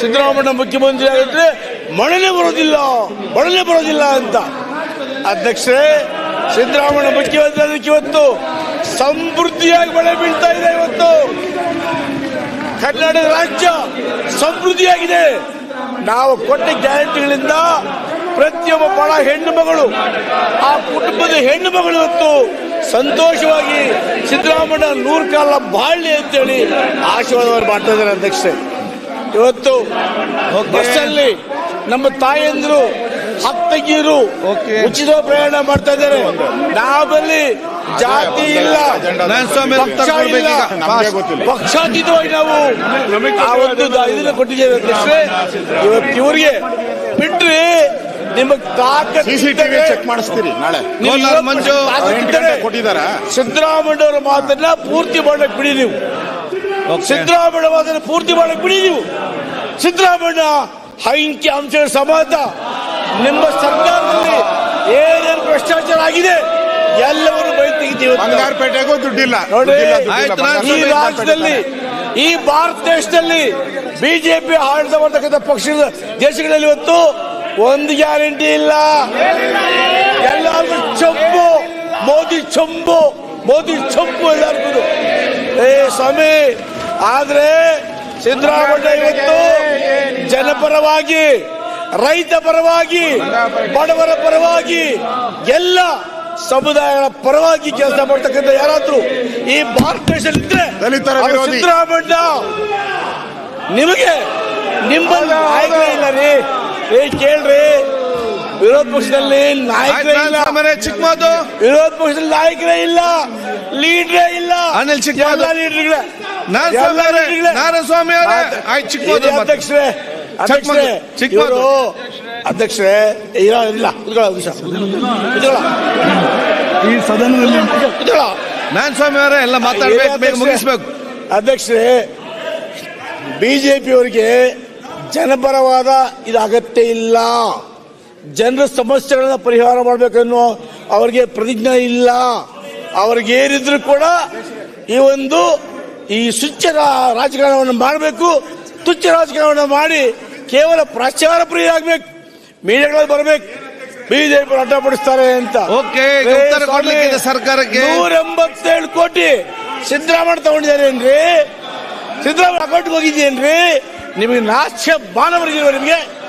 ಸಿದ್ದರಾಮಯ್ಯ ಮುಖ್ಯಮಂತ್ರಿ ಆಗಿದ್ರೆ ಮಳೆನೇ ಬರೋದಿಲ್ಲ ಮಳೆನೇ ಬರೋದಿಲ್ಲ ಅಂತ. ಅಧ್ಯಕ್ಷರೇ, ಸಿದ್ದರಾಮಯ್ಯ ಮುಖ್ಯಮಂತ್ರಿ ಅದಕ್ಕೆ ಇವತ್ತು ಸಮೃದ್ಧಿಯಾಗಿ ಮಳೆ ಬೀಳ್ತಾ ಇದೆ ಇವತ್ತು. ಕರ್ನಾಟಕ ರಾಜ್ಯ ಸಮೃದ್ಧಿಯಾಗಿದೆ. ನಾವು ಕೊಟ್ಟ ಗ್ಯಾರಂಟಿಗಳಿಂದ ಪ್ರತಿಯೊಬ್ಬ ಬಡ ಹೆಣ್ಣು ಮಗಳು, ಆ ಕುಟುಂಬದ ಹೆಣ್ಣು ಮಗಳು ಇವತ್ತು ಸಂತೋಷವಾಗಿ ಸಿದ್ದರಾಮಯ್ಯ ನೂರು ಕಾಲ ಬಾಳ್ಲಿ ಅಂತೇಳಿ ಆಶೀರ್ವಾದವನ್ನು ಮಾಡ್ತಾ ಇದ್ದಾರೆ ಅಧ್ಯಕ್ಷರೇ. ಇವತ್ತು ಬಸ್ಸಲ್ಲಿ ನಮ್ಮ ತಾಯಂದಿರು ಹತ್ತಗಿರು. ಉಚಿತ ಪ್ರಯಾಣ ಮಾಡ್ತಾ ಇದ್ದಾರೆ. ನಾವಲ್ಲಿ ಜಾತಿ ಇಲ್ಲ ಪಕ್ಷ ಇಲ್ಲ. ಪಕ್ಷಾತೀತವಾಗಿ ನಾವು ಆ ಒಂದು ಇದನ್ನ ಕೊಟ್ಟಿದ್ದೇವೆ. ಅಧ್ಯಕ್ಷರೇ ಇವತ್ತು ಇವರಿಗೆ ಬಿಟ್ರಿ ನಿಮಗೆ ಸಿಸಿಟಿವಿ ಚೆಕ್ ಮಾಡಿಸ್ತೀರಿ ನಾಳೆ. ಮಂಜು ಕೊಟ್ಟಿದ್ದಾರೆ? ಸಿದ್ದರಾಮಯ್ಯ ಅವರ ಮಾತನ್ನ ಪೂರ್ತಿ ಮಾಡಕ್ ಬಿಡಿ ನೀವು. ಸಿದ್ದರಾಮಯ್ಯ ಅದನ್ನು ಪೂರ್ತಿ ಮಾಡಕ್ ಬಿಡಿ ನೀವು. ಸಿದ್ದರಾಮಯ್ಯ ಹೈಂಕಿ ಅಂಶಗಳ ಸಮಾಜ. ನಿಮ್ಮ ಸರ್ಕಾರದಲ್ಲಿ ಏನೇನು ಭ್ರಷ್ಟಾಚಾರ ಆಗಿದೆ ಎಲ್ಲವನ್ನು ಬೈ ತೆಗಿತೀವಿ ಬಂಗಾರಪೇಟೆಗೂ ದುಡ್ಡಿಲ್ಲ. ಈ ರಾಜ್ಯದಲ್ಲಿ ಈ ಭಾರತ ದೇಶದಲ್ಲಿ ಬಿಜೆಪಿ ಆಡಳಿತ ಮಾಡತಕ್ಕಂಥ ಪಕ್ಷದ ದೇಶಗಳಲ್ಲಿ ಇವತ್ತು ಒಂದು ಗ್ಯಾರಂಟಿ ಇಲ್ಲ. ಎಲ್ಲಾದ್ರೂ ಚೊಂಬು ಮೋದಿ ಚೊಂಬು ಮೋದಿ ಚೊಂಬು ಎಲ್ಲರಿಗೂ ಏ ಸ್ವಾಮಿ ಆದ್ರೆ ಸಿದ್ದರಾಮಯ್ಯ ಇವತ್ತು ಜನಪರವಾಗಿ ರೈತ ಪರವಾಗಿ ಬಡವರ ಪರವಾಗಿ ಎಲ್ಲ ಸಮುದಾಯಗಳ ಪರವಾಗಿ ಕೆಲಸ ಮಾಡ್ತಕ್ಕಂಥ ಯಾರಾದ್ರೂ ಈ ಭಾರತ ದೇಶದಲ್ಲಿ ಇದ್ರೆ ಸಿದ್ದರಾಮಯ್ಯ ನಿಮಗೆ ನಿಮ್ಮಲ್ಲಿ ನಾಯಕ ಇಲ್ಲ ರೀ. ಏ ಕೇಳ್ರಿ. ವಿರೋಧ ಪಕ್ಷದಲ್ಲಿ ನಾಯಕರೇ ಇಲ್ಲ. ಚಿಕ್ಕಮದು ವಿರೋಧ ಪಕ್ಷದಲ್ಲಿ ನಾಯಕರೇ ಇಲ್ಲ. ಲೀಡ್ರೇ ಇಲ್ಲ. ಅನಿಲ್ ಚಿಕ್ಕ ಲೀಡ್ರ್ಗಳೇ. ನಾರಾಯಣ ಸ್ವಾಮಿ ಅವರೇ, ನಾರಾಯಣ ಅವರೇ, ಆಯ್ತು, ಚಿಕ್ಕಮಾದು ಅಧ್ಯಕ್ಷರೇ ಅಧ್ಯಕ್ಷರೇ ಚಿಕ್ಕಮಾದು. ಅಧ್ಯಕ್ಷರೇ ಇಲ್ಲ ಇಲ್ಲ ಕುತ್ಕೊಳ್ಳ ಈ ಸದನದಲ್ಲಿ ನಾನು ಸ್ವಾಮಿ ಅವರೇ ಎಲ್ಲ ಮಾತಾಡಬೇಕು ಮುಗಿಸ್ಬೇಕು. ಅಧ್ಯಕ್ಷರೇ ಬಿಜೆಪಿ ಅವರಿಗೆ ಜನಪರವಾದ ಇದು ಅಗತ್ಯ ಇಲ್ಲ. ಜನರ ಸಮಸ್ಯೆಗಳನ್ನ ಪರಿಹಾರ ಮಾಡಬೇಕನ್ನೋ ಅವರಿಗೆ ಪ್ರತಿಜ್ಞೆ ಇಲ್ಲ. ಅವ್ರಿಗೆ ಏನಿದ್ರು ಕೂಡ ಈ ಒಂದು ಈ ಸುಚ್ಚ ರಾ- ರಾಜಕಾರಣವನ್ನು ಮಾಡಬೇಕು ತುಚ್ಚ ರಾಜಕಾರಣವನ್ನು ಮಾಡಿ ಕೇವಲ ಪ್ರಚಾರ ಪ್ರಿಯ ಆಗ್ಬೇಕು ಮೀಡಿಯಾಗಳಲ್ಲಿ ಬರಬೇಕು ಬಿಜೆಪಿ ಅಡ್ಡಪಡಿಸ್ತಾರೆ ಅಂತ ಸರ್ಕಾರಕ್ಕೆ. ನೂರ ಎಂಬತ್ತೇಳು ಕೋಟಿ ಸಿದ್ದರಾಮಯ್ಯ ತಗೊಂಡಿದ್ದಾರೇನ್ರಿ ಸಿದ್ದರಾಮಯ್ಯ ಅಕೌಂಟ್ಗೆ ಹೋಗಿದ್ದೇನ್ರಿ ನಿಮಗೆ ನಾಚ್ಯ ಬಾನವರಿಗೆ ನಿಮಗೆ